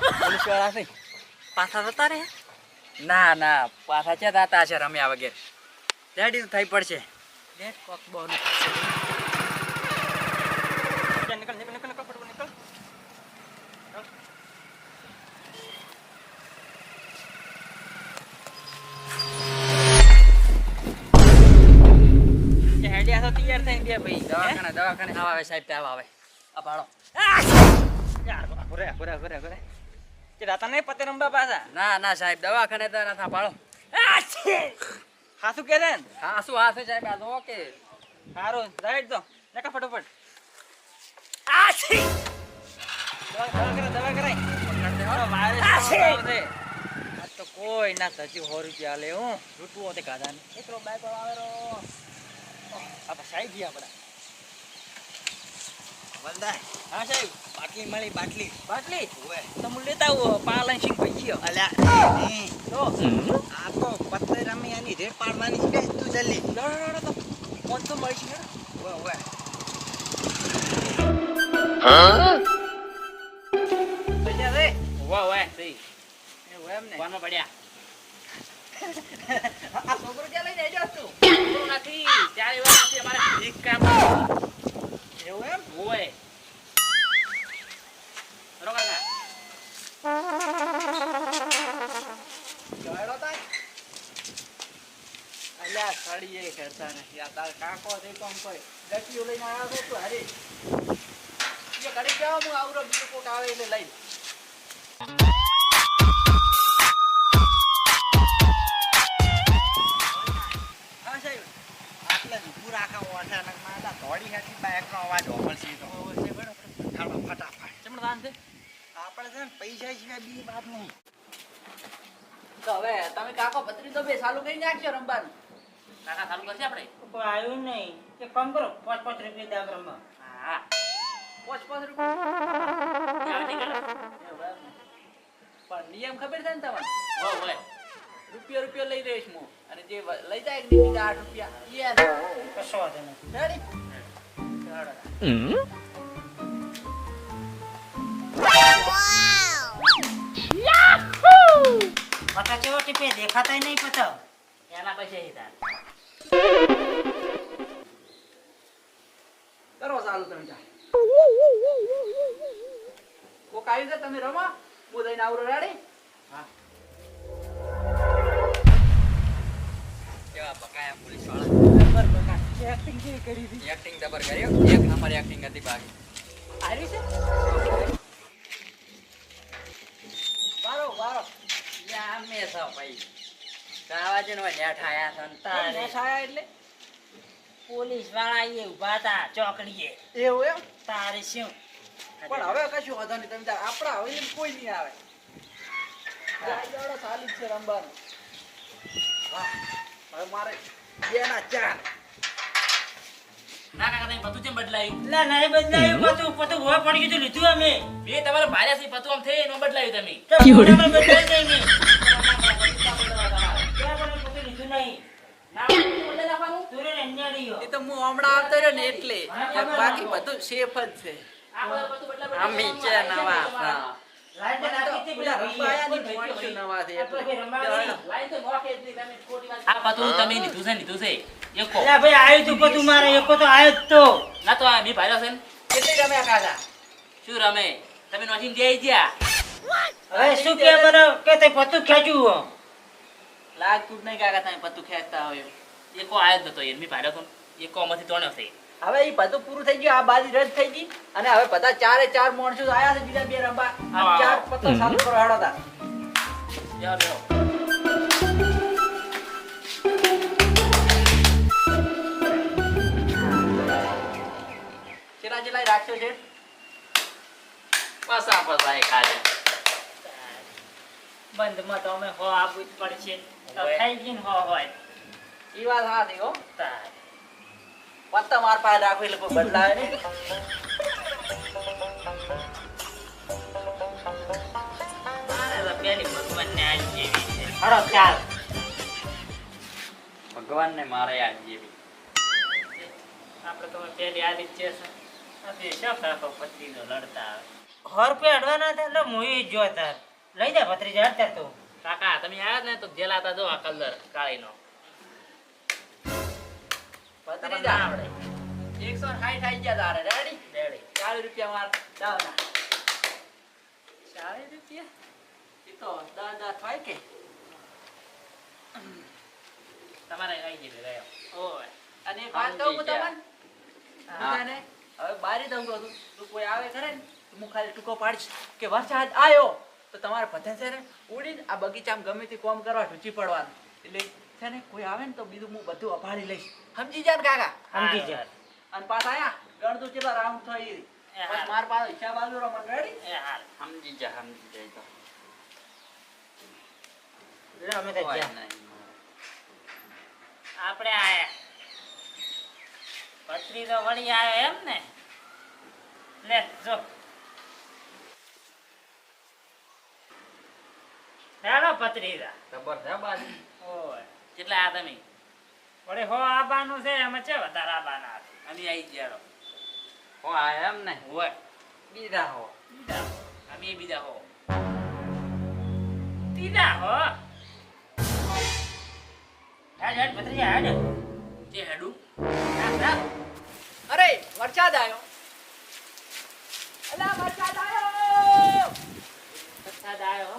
પોલીસવાળા છે પાછા જતા રે ના ના પાછા છે દાતા છે રમ્યા વગેરે. રેડી થઈ પડશે. લેટ કોક બોલ નીકળ નીકળ નીકળ તો તૈયાર થઈને બે ભાઈ. દવાખાને દવાખાને આવા આવે સાહેબ ત્યાં આવે. આ ભાડો યાર ઘરે ઘરે ઘરે ઘરે કે દાતા નહીં પતે રંબા પાછા ના ના સાહેબ દવાખાને તો ના ભાડો હાસુ કે છે હાસુ હાસુ સાહેબ આ ઓકે. સારું રાઈટ તો નીકળ ફટાફટ. દવા દવા કરાય દવા કરાય. આ તો કોઈ ના સચી હો રૂપિયા લે હું. રૂટવો તે કાદા ને એકલો બાઈક આવે રો આ સાહેબ ગયા આપડા વલદાય હા સાહેબ. બાટલી મળી બાટલી. બાટલી? ઓવે. તો લેતા આવો પાલન સિંહ ભાઈ અલ્યા તો? આ તો પત્તે રમી આની રેડ પાડવાની છે તું જલ્દી. લડો લડો તો મોન તો મળી છે ઓવે ઓવે. પૈસા રે. વાહ વાહ સહી એવું એમ ને ફોનમાં પડ્યા. આ છોકરો ક્યાં લઈને આવ્યો તું? છોકરો નથી. અમારે ભીખ કામ એવું એમ? હોય. બરો કાકા. જોડો તાય? અલ્યા સડી એ કરતા નથી. આ તાર કાકો છે તો આમ કોઈ ગટીઓ લઈને આવ્યો તો હરી જે કડી જાવ હું આવરો બીજું કોક આવે એટલે લઈ કરી નાખજો રમવાનું. કાકા ચાલુ કરશે આપણે? આવ્યું નહીં. કે કામ કરો પાંચ પાંચ રૂપિયા દાબ રમવા. હા. પાંચ પાંચ રૂપિયા? ને. પણ નિયમ ખબર છે ને તમને? વાહ વાહ રૂપિયો રૂપિયો લઈ રહીશ હું. અને જે લઈ જાય નહીં બીજા આઠ રૂપિયા એ કશો વાંધો નહીં ટીપે? દેખાતાય નહીં પતા એના પૈસા હિતા કરો ચાલુ તમે જા. કોક આવ્યું છે તમે રમો હું દઈને આવરો રેડી હા. કેવા પકાયા પોલીસવાળા એક્ટિંગ કેવી કરી હતી? એક્ટિંગ જબર કર્યો? એક નંબર એક્ટિંગ હતી બાકી. આવી છે? વારો વારો. યા મે ભાઈ. ગાવા છે આયા સંતા મેં છાયા એટલે? પોલીસવાળા એ ઊભા હતા ચોકડીએ. એવું એમ? તારે શું? પણ હવે કશું વાંધો નહીં તમે આપણા હવે એમ કોઈ નહીં આવે. આ જોડો ચાલુ જ છે રમવાનું. હવે મારે બે ના ચાર. ના કાકા તમે પતું કેમ બદલાયું? લા નહીં બદલાયું પતું પતું હોય પડી ગયું તો લીધું અમે. બે તમારે ભાર્યા છે પતું આમ થઈ નો બદલાયું તમે. તો નહીં. ના બદલાઈ નાખવાનું તું રે ને અન્યાળીઓ. એ તો હું હમણાં આવતો રહ્યો ને એટલે. બાકી બધું સેફ જ છે. આ પતું છે નવા આપણા તમે ખોટી આ પતું તમે લીધું છે લીધું છે. એકો. ભાઈ આવ્યું તું પતું મારે એકો તો આવ્યો જ તો. ના તો આ બી છે ને. કેટલી રમ્યા કાકા શું રમે? તમે નથી જઈ ગયા? હવે શું કે મને કે તે પતું ખેંચ્યું. લાગતું જ નહીં કાકા તમે પતું ખેંચતા હોય. એકો આયો જ નતો યાર મી ભાર્યો એકો આમાંથી ત્રણેય થઈ હવે એ પતુ પૂરું થઈ ગયું આ બાજી રદ થઈ ગઈ અને હવે બધા ચારે ચાર માણસો આયા છે બીજા બે રંબા આ ચાર પત્તો સાત કરો હાડો હતા રાખ્યો છે? પસા એ ખાલી બંધમાં તો અમે હો આવવું જ પડશે. તો. થઈ ગઈ હો હોય. એ વાત સાચી હો. પત્તા માર પાસે રાખો એટલે કોઈ બદલાવે નહીં. મારે તો પેલી ભગવાનને આજ જેવી છે. હળો ભગવાનને મારે આ જેવી. આપણે તો પેલી છે. નથી શું લડતા હર સો અડવાના હતા એટલે મોઈ જ જો તાર લઈ જા ભત્રીજા અત્યારે તું. કાકા તમે આવ્યા ને તો જેલાતા જો આ કલર કાળીનો. ના આવડે. એકસો સાઠ આવી ગયા તારે. રેડી રેડી ચાલીસ રૂપિયા માર. દાવના ચાલીસ રૂપિયા? એ તો દસ હોય કે? તમારે આવી ગઈ રહ્યો ઓય. અને વાત કહું હું તમને? હા. હવે બારી દઉં તું કોઈ આવે ખરે ને હું ખાલી ટૂંકો પાડીશ કે વરસાદ આવ્યો. તો તમારે બધા છે ને ઉડીને આ બગીચામાં ગમે તે કોમ કરવા ઢૂંચી પડવાનું. એટલે છે ને કોઈ આવે ને તો બીજું હું બધું અભાળી લઈશ. સમજી જા કાકા? સમજી જા અને પાછા આયા. ગણતું કેટલા રાઉન્ડ થઈ. માર પાસે હિસાબ આલુ રમણ રેડી એ હાલ સમજી જા સમજી જાય તો. અમે તો. આપણે આયા. પત્રી તો વળી આવ્યો એમ ને? લે જો. હેલો પત્રીજા ખબર છે બાજુ. ઓય કેટલા આ તમે? વળી હો આબાનું છે એમાં છે વધારે આબાના અમે આવી ગયા હો. આ એમ ને? હોય બીજા હો. બીજા હો. અમે બીજા હો. બીજા હો. હેડ હેડ પત્રીજા હેડ. જે હેડું. અરે વરસાદ આવ્યો અલા વરસાદ આવ્યો વરસાદ આવ્યો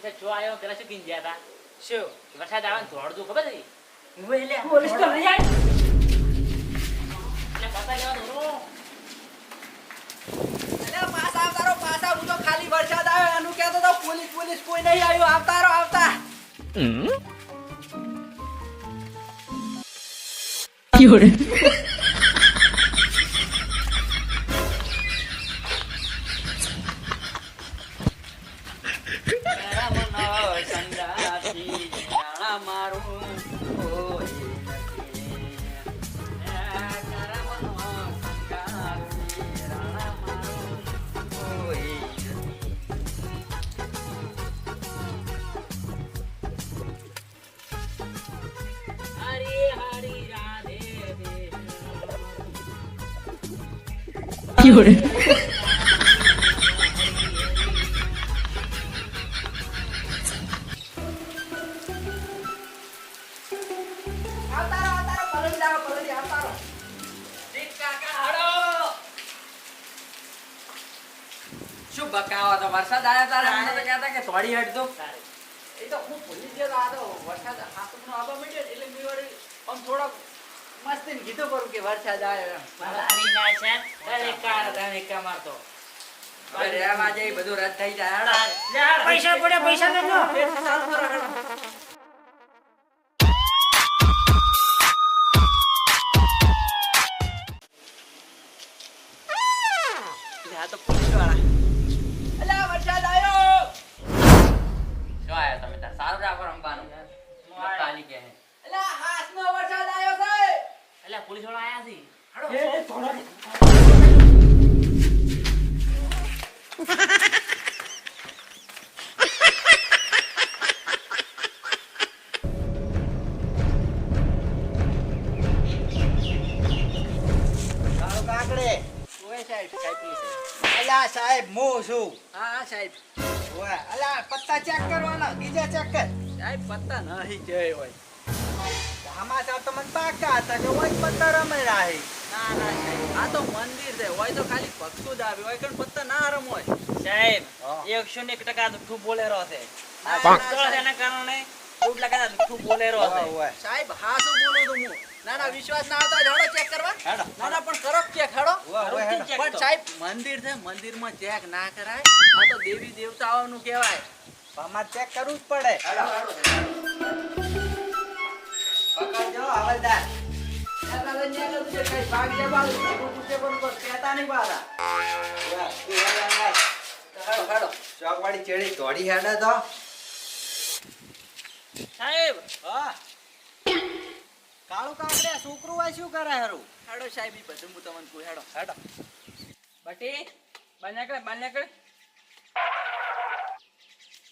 વખતે જો આવ્યો પેલા શું કીને ગયા હતા શું વરસાદ આવે ને દોડતું ખબર હતી હું લે પોલીસ તો લઈ જાય એટલે પતા લેવાનું હું અલા પાસ આવતારો પાસ આવ હું તો ખાલી વરસાદ આવ્યો એનું કહેતો તો પોલીસ પોલીસ કોઈ નહીં આવ્યું આવતારો આવતા કરમનો કાકા હાલો. શું બકાવો તો વરસાદ આવ્યો તારે? અમને તો કહેતા કે થોડી હટજો. એ તો હું ભૂલી ગયો તો આ તો વરસાદ હાથનો આવવા મળ્યો ને એટલે મેં વળી આમ થોડો મસ્તીને કીધું કરું કે વરસાદ આવ્યો મારી ના છે. અરે કાર કમાતો. રહેવા બધું રદ થઈ જાય પૈસા પડ્યા પૈસા તારું કાકડે. ઓય સાહેબ સાહેબ પોલીસ અલા સાહેબ હું છું. હા હા સાહેબ. ઓય, અલા પત્તા ચેક કરવાના બીજા ચેક કર. સાહેબ પત્તા નહીં જય હોય. સમાચાર તો મને પાકા હતા કે ઓય પત્તા રમે રાહી. ના ના સાહેબ. આ તો મંદિર છે. હોય તો ખાલી ભક્તો જ આવે હોય કણ પત્તા ના રમ હોય સાહેબ એકસો ને એક ટકા બોલે બોલેરો છે. ના, આ ના, તો સાહેબ. તેના કારણે દોઢ લાખ દુઃખું બોલેરો ઓય. સાહેબ હા શું બોલું તો હું? ના ના વિશ્વાસ ના આવતો હેડો ચેક કરવા. ના ના પણ કરો ચેક હેડો. પણ સાહેબ મંદિર છે મંદિરમાં ચેક ના કરાય. આ તો દેવી દેવતાઓનું કહેવાય. આમાં ચેક કરવું જ પડે. પકડજો હવલદાર. ભાગ જવાનું કહેતા નહીં પાછા. ચોકવાડી ચેડી દોડી હેડે તો. સાહેબ હા કાળું કાકડે છોકરું આ શું કરે હારું? હેડો સાહેબ ઈ બધું હું તમને કહું. હેડો. હેડો. બટી કરે કરે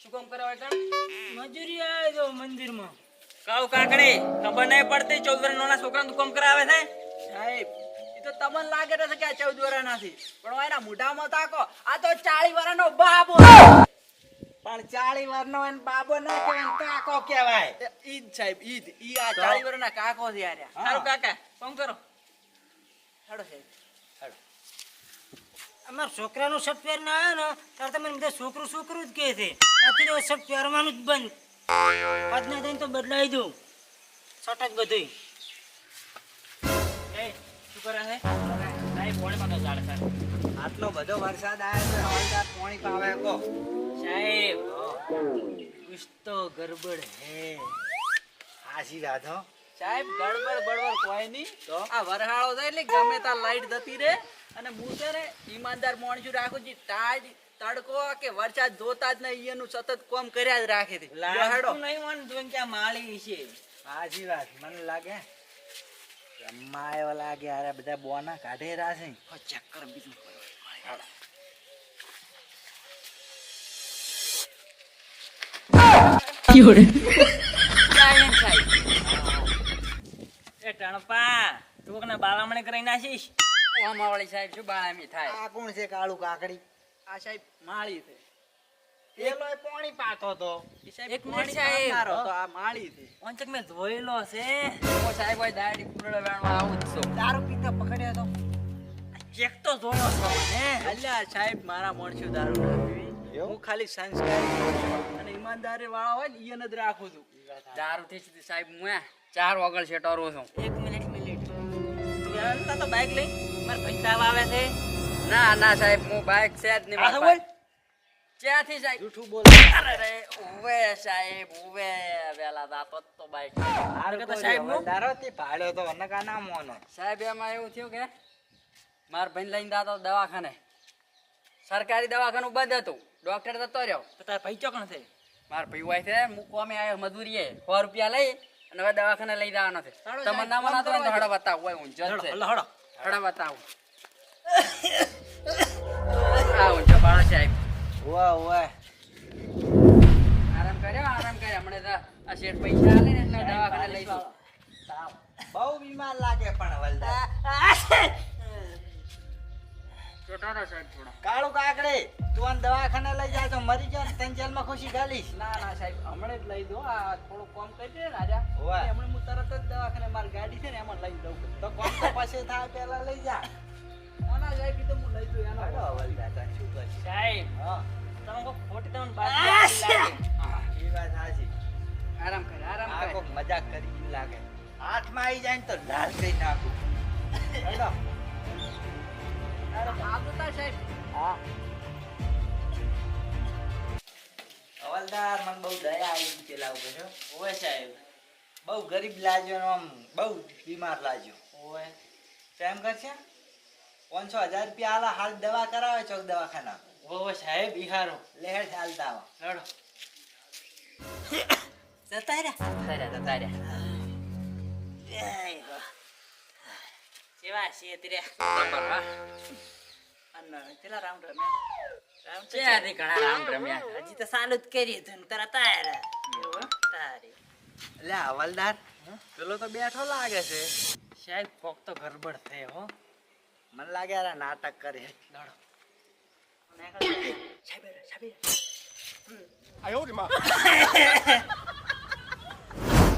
શું કામ કરવા હોય મજૂરી આવે જો મંદિરમાં. કાળુ કાકડે ખબર નહીં પડતી ચૌદ વર્ષ છોકરા નું કામ કરાવે છે? સાહેબ એ તો તો તમને લાગે છે કે આ ચૌદ વર્ષના છે પણ એના મોઢામાં તાકો આ તો ચાળી વર્ષનો બાબો પણ ચાળી વારનો એને બાબો ના કહેવાય કાકો કહેવાય. ઈદ સાહેબ ઈદ. ઈ આ ચાળી વર્ષના કાકો છે યાર. સારું કાકા ફોન કરો. હેડો સાહેબ. અમાર છોકરાનો શર્ટ પહેર ના આવ્યો ને ત્યારે તમે બધા છોકરું છોકરું જ કહે છે. અત્યારે તો શર્ટ પહેરવાનું જ બંધ. આજના દિન તો બદલાઈ દઉં. શર્ટ જ બધું એ શું કરે છે? સાહેબ પોણીમાં તો ઝાડ આટલો બધો વરસાદ આવ્યો છે પાણી પાવે કો સાહેબ કુછ તો ગરબડ હે. હાજી વાત હો સાહેબ ગડબડ બડબડ કોઈ નહીં. આ વરહાળો થાય એટલે ગમે તા લાઈટ જતી રહે અને હું છે ને ઈમાનદાર માણસું રાખું છું તાજ તડકો કે વરસાદ જોતા જ નહીં એનું સતત કોમ કર્યા જ રાખે છે. લાડો નહીં મને જોઈને ક્યાં માળી છે. હાજી વાત મને લાગે રમવા આવ્યા લાગે અરે બધા બોના કાઢે રાશે છે ચક્કર બીજું એ ટણપા તું કને બાલામણે કરી નાખીશ ઓમાવાળી સાહેબ શું બાળામી થાય? આ કોણ છે કાળું કાકડી? આ સાહેબ માળી છે. પેલો પાણી પાતો તો સાહેબ એક મિનિટ સાહેબ. તો આ માળી છે. પંચક મેં ધોયેલો છે. ઓ સાહેબ હોય દાડી કુરડો વેણવા આવું દારૂ પીતો પકડ્યો તો? ચેક તો જોયો છો મને. અલ્યા સાહેબ મારા માણસો દારૂ? હું ખાલી સંસ્કારી અને ઈમાનદારી વાળા હોય ને ઈયન જ રાખું છું. દારૂ થી સાહેબ હું ચાર વગર છે શેટરો છું. એક મિનિટ મિનિટ. તું તો બાઈક લઈ? મારે પૈસા આવે છે? ના ના સાહેબ હું બાઇક છે જ નહીં મારી બોલ. ક્યાંથી સાહેબ? જૂઠું બોલ. અરે ઉવે સાહેબ ઉવે. વેલા દાતો જ તો બાઇક હારું તો સાહેબનું? દારો થી ભાડ્યો તો અને કા ના મોનો. સાહેબ એમાં એવું થયું કે માર ભાઈ લઈને દાતો દવાખાને. સરકારી દવાખાનું બંધ હતું. ડોક્ટર જતો રહ્યો તો તાર પૈસો કોણ છે? મારા ભાઈ હોય છે મૂકવા મેં આવ્યો મજૂરીએ. સો રૂપિયા લઈ અને હવે દવાખાને લઈ જવાનો છે. તમે સાહેબ, ના ફોન મનાતો હોય ને તો હડો બતાવું હોય હું જલ છે. હડો બતાવું. આ સાહેબ. વાહ વાહ. આરામ કર્યો આરામ કર્યો. હમણાં તો આ શેઠ પૈસા આલે ને એટલે દવાખાને લઈશું. બહુ બીમાર લાગે પણ હવાલદાર ચોટાડો સાહેબ થોડો. કાળું કાકડે તું આને દવાખાને લઈ જાય તો મરી જાય ને તને જેલમાં ખુશી ગાલીશ. ના ના સાહેબ હમણાં જ લઈ દો આ થોડું કામ કરી દે ને રાજા. હોવે. હમણાં હું તરત જ દવાખાને મારી ગાડી છે ને એમાં લઈ દઉં તો કોણ તો પાસે થાય પેલા લઈ જા. ના ના સાહેબ તો હું લઈ દઉં એનો હાલો હવાલદાર શું કરશે? સાહેબ હા. તમે ખોટી તમને બાત લાગે. એ વાત સાચી આરામ કર આરામ આ કર. મજાક કરી લાગે. હાથમાં આવી જાય ને તો લાલ થઈ નાખું. હવાલદાર મને બહુ દયા આવી પેલા ઉપર ઓય સાહેબ. બહુ ગરીબ લાગ્યો આમ બહુ બીમાર લાગ્યો. ઓય કેમ કરશે પાંચસો હજાર રૂપિયા આલા હાલ દવા કરાવે ચોક દવાખાના. ઓય સાહેબ ઈહારો લહેર ચાલતા આવો. લડો જતા રહ્યા. તાર્યા તો તાર્યા સેવા છે તેરે. અને રાઉન્ડ રમ્યા રાઉન્ડ છે આથી ઘણા રામ રમ્યા હજી તો સાલું જ કરી ધન તરા આયા તારી એટલે હવાલદાર પેલો તો બેઠો લાગે છે સાહેબ કોક તો ગરબડ થઈ હો મને લાગે આ નાટક કરે લડો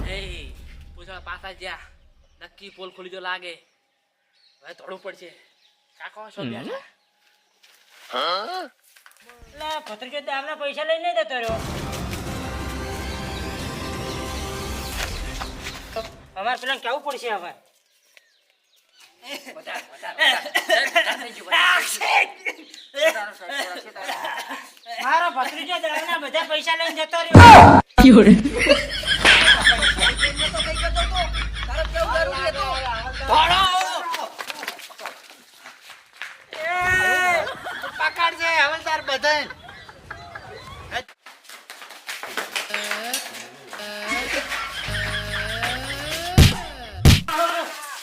એ પૂછવા પાછા જ્યાં નક્કી પોલ ખોલી જો લાગે હવે થોડું પડશે. કાકો છો બેઠા? એટલે ભત્રીજો દામના પૈસા લઈને જતો રહ્યો. અમારે પેલા કેવું પડશે હવે. મારો ભત્રીજો દામના બધા પૈસા લઈને જતો રહ્યો. બધાય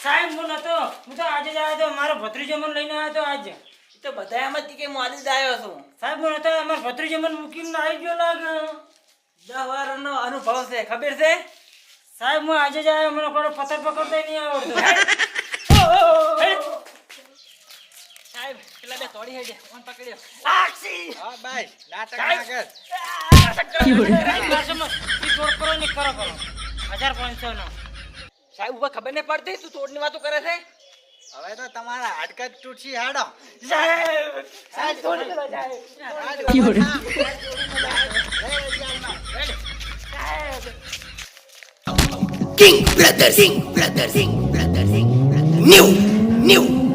સાહેબ હું નતો. હું તો આજે જ આવ્યો હતો મારો ભત્રીજો મને લઈને આવ્યો હતો આજે. તો બધા એમ જ કે હું આજે જ આવ્યો છું. સાહેબ હું નતો મારો ભત્રીજો મને મૂકીને આવી ગયો લાગે. દસ અનુભવ છે ખબર છે? સાહેબ હું આજે જ આવ્યો મને કોઈ પથ્થર પકડતા નહીં આવડતું. સાહેબ પેલા બે તોડી હેડે ફોન પકડ્યો હા ભાઈ નાટક ના કર તોડ ને કરો કરો હજાર પાંચસો નો સાહેબ ઊભા ખબર નહીં પડતી તું તોડની વાતો કરે છે હવે તો તમારા હાડકા જ તૂટશે હાડો King Brothers, King Brothers, King Brothers, King Brothers. New new.